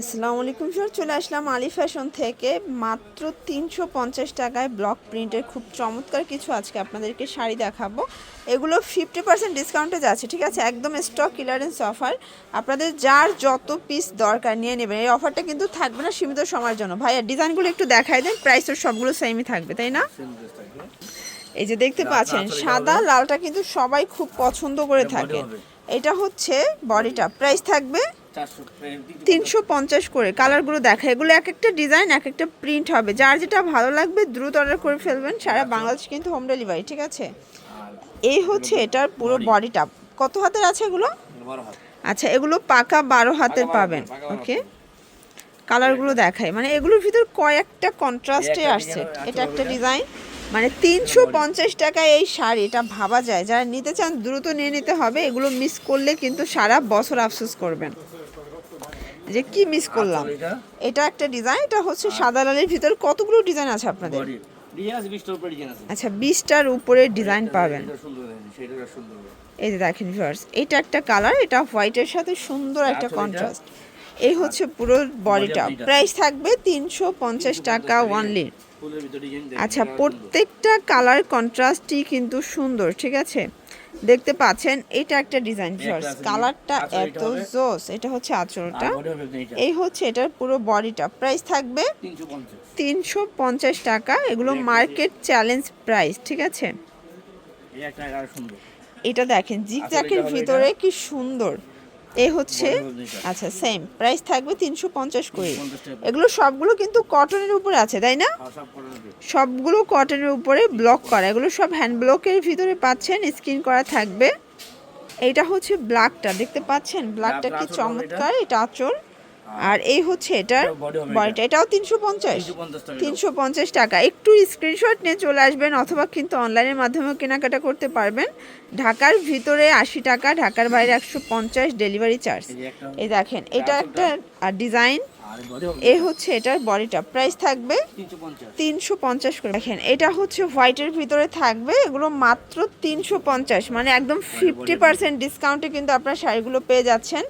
আসসালামু আলাইকুম স্যার চলে আসলাম আলি ফ্যাশন থেকে। মাত্র তিনশো পঞ্চাশ টাকায় ব্লক প্রিন্টের খুব চমৎকার কিছু আজকে আপনাদেরকে শাড়ি দেখাবো। এগুলো ফিফটি পার্সেন্ট ডিসকাউন্টে যাচ্ছে ঠিক আছে? একদম স্টক ক্লিয়ারেন্স অফার আপনাদের যার যত পিস দরকার নিয়ে নেবেন। এই অফারটা কিন্তু থাকবে না সীমিত সময়ের জন্য। ভাইয়া ডিজাইনগুলো একটু দেখাই দেন প্রাইসের সবগুলো সেমই থাকবে তাই না? এই যে দেখতে পাচ্ছেন সাদা লালটা কিন্তু সবাই খুব পছন্দ করে থাকে। এটা হচ্ছে বডিটা প্রাইস থাকবে তিনশো পঞ্চাশ করে কালারগুলো দেখা এগুলো এক একটা ডিজাইন এক একটা প্রিন্ট হবে। যার যেটা ভালো লাগবে দ্রুত অর্ডার করে ফেলবেন। সারা বাংলাদেশ কিন্তু হোম ডেলিভারি ঠিক আছে? এই হচ্ছে এটার পুরো বডিটা কত হাতের আছে এগুলো? আচ্ছা এগুলো পাকা বারো হাতের পাবেন। ওকে কালারগুলো দেখায় মানে এগুলোর ভিতর কয়েকটা কন্ট্রাস্টে আসছে। এটা একটা ডিজাইন মানে তিনশো পঞ্চাশ টাকায় এই শাড়ি এটা ভাবা যায়। যারা নিতে চান দ্রুত নিয়ে নিতে হবে। এগুলো মিস করলে কিন্তু সারা বছর আফসোস করবেন। যে কি মিস করলাম? এটা? একটা ডিজাইন এটা হচ্ছে সাদা লালের ভিতর কতগুলো ডিজাইন আছে আপনাদের? আচ্ছা বিশটার উপরে ডিজাইন পাবেন। এই যে দেখেন ভিউয়ার্স এটা একটা কালার এটা হোয়াইটের সাথে সুন্দর একটা কন্ট্রাস্ট এই হচ্ছে পুরো বডিটা প্রাইস থাকবে তিনশো পঞ্চাশ টাকা ওয়ানলি আচ্ছা প্রত্যেকটা কালার কন্ট্রাস্টই কিন্তু সুন্দর ঠিক আছে? দেখতে পাচ্ছেন এটা একটা ডিজাইন জর্জ কালারটা এত জোস এটা হচ্ছে আঁচলটা। এই হচ্ছে এটার পুরো বডিটা প্রাইস থাকবে তিনশো পঞ্চাশ। টাকা। এগুলো মার্কেট চ্যালেঞ্জ প্রাইস ঠিক আছে? এটা দেখেন জিগজ্যাকের ভিতরে কি সুন্দর। এই হচ্ছে আচ্ছা সেম প্রাইস থাকবে তিনশো পঞ্চাশ করে। এগুলো সবগুলো কিন্তু কটনের উপরে আছে তাই না? সবগুলো কটনের উপরে ব্লক করা। এগুলো সব হ্যান্ড ব্লকের ভিতরে পাচ্ছেন স্ক্রিন করা থাকবে। এইটা হচ্ছে ব্ল্যাকটা দেখতে পাচ্ছেন? ব্ল্যাকটা কি চমৎকার এটা আঁচল। আর এই হচ্ছে এটার বডিটা এটাও তিনশো পঞ্চাশ। তিনশো পঞ্চাশ টাকা। একটু স্ক্রিনশট নিয়ে চলে আসবেন অথবা কিন্তু অনলাইনের মাধ্যমেও কেনাকাটা করতে পারবেন। ঢাকার ভিতরে আশি টাকা ঢাকার বাইরে একশো পঞ্চাশ ডেলিভারি চার্জ এই দেখেন এটা একটা ডিজাইন এ হচ্ছে এটার বডিটা প্রাইস থাকবে তিনশো পঞ্চাশ। করে। দেখেন এটা হচ্ছে হোয়াইটের ভিতরে থাকবে। এগুলো মাত্র তিনশো পঞ্চাশ। মানে একদম ফিফটি পার্সেন্ট ডিসকাউন্টে কিন্তু আপনার শাড়িগুলো পেয়ে যাচ্ছেন।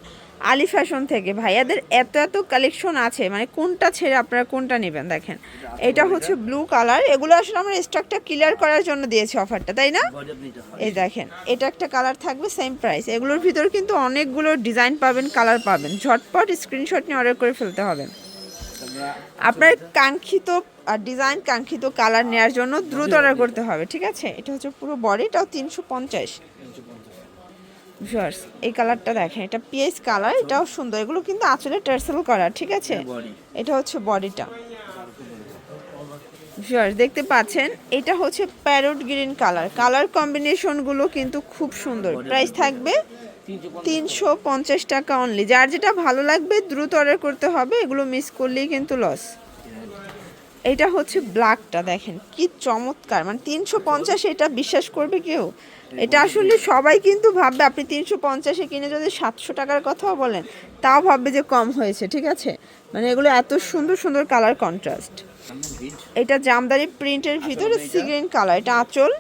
আলি ফ্যাশন থেকে। ভাইয়াদের এত এত কালেকশন আছে মানে কোনটা ছেড়ে আপনারা কোনটা নেবেন দেখেন। এটা হচ্ছে ব্লু কালার এগুলো আসলে আমরা স্টকটা ক্লিয়ার করার জন্য দিয়েছি অফারটা তাই না? এই দেখেন এটা একটা কালার থাকবে সেম প্রাইস এগুলোর ভিতর কিন্তু অনেকগুলো ডিজাইন পাবেন কালার পাবেন। ঝটপট স্ক্রিনশট নিয়ে অর্ডার করে ফেলতে হবে। আপনার কাঙ্ক্ষিত আর ডিজাইন কাঙ্ক্ষিত কালার নেওয়ার জন্য দ্রুত অর্ডার করতে হবে ঠিক আছে? এটা হচ্ছে পুরো বডিটাও তিনশো পঞ্চাশ। ভিউয়ার্স এই কালারটা দেখেন এটা পিএস কালার এটাও সুন্দর। এগুলো কিন্তু আঁচলে টার্সেল করা ঠিক আছে? এটা হচ্ছে বডিটা ভিউয়ার্স দেখতে পাচ্ছেন এটা হচ্ছে প্যারোট গ্রিন কালার কালার কম্বিনেশনগুলো কিন্তু খুব সুন্দর। প্রাইস থাকবে তিনশো পঞ্চাশ টাকা। অনলি যার যেটা ভালো লাগবে দ্রুত অর্ডার করতে হবে। এগুলো মিস করলেই কিন্তু লস এটা হচ্ছে ব্ল্যাকটা দেখেন কি চমৎকার। মানে তিনশো পঞ্চাশে এটা বিশ্বাস করবে কেউ? এটা আসলে সবাই কিন্তু ভাববে আপনি তিনশো পঞ্চাশে কিনে যদি সাতশো টাকার কথাও বলেন তাও ভাববে যে কম হয়েছে ঠিক আছে? মানে এগুলো এত সুন্দর সুন্দর কালার কন্ট্রাস্ট এটা জামদানি প্রিন্টের ভিতরে সিগ্রিন কালার এটা আঁচল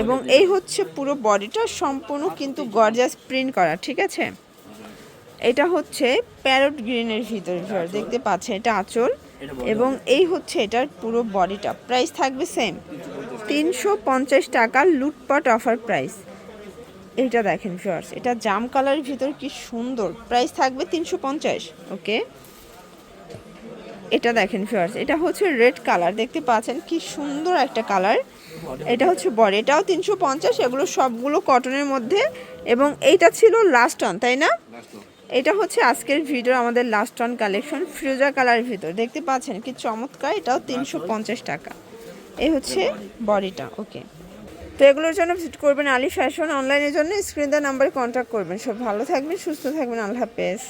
এবং এই হচ্ছে পুরো বডিটা সম্পূর্ণ কিন্তু গর্জাস প্রিন্ট করা ঠিক আছে? এটা হচ্ছে প্যারট গ্রিনের ভিতরে দেখতে পাচ্ছে এটা আঁচল। এবং এই হচ্ছে এটার পুরো বডিটা। প্রাইস থাকবে সেম তিনশো পঞ্চাশ টাকা লুটপাট অফার প্রাইস এটা দেখেন ফিওর্স এটা জাম কালারের ভিতর কি সুন্দর। প্রাইস থাকবে তিনশো পঞ্চাশ ওকে এটা দেখেন ফিওর্স এটা হচ্ছে রেড কালার দেখতে পাচ্ছেন কি সুন্দর একটা কালার এটা হচ্ছে বডি এটাও তিনশো পঞ্চাশ এগুলো সবগুলো কটনের মধ্যে। এবং এইটা ছিল লাস্ট অন তাই না? এটা হচ্ছে আজকের ভিডিও আমাদের লাস্ট অন কালেকশন ফিরোজা কালার ভিতর। দেখতে পাচ্ছেন কি চমৎকার, এটাও তিনশো পঞ্চাশ টাকা। এই হচ্ছে বডিটা ওকে তো এগুলোর জন্য ভিজিট করবেন আলি ফ্যাশন অনলাইনের জন্য স্ক্রিন দেওয়ার নাম্বারে কন্ট্যাক্ট করবেন। সব ভালো থাকবেন, সুস্থ থাকবেন, আল্লাহ হাফেজ।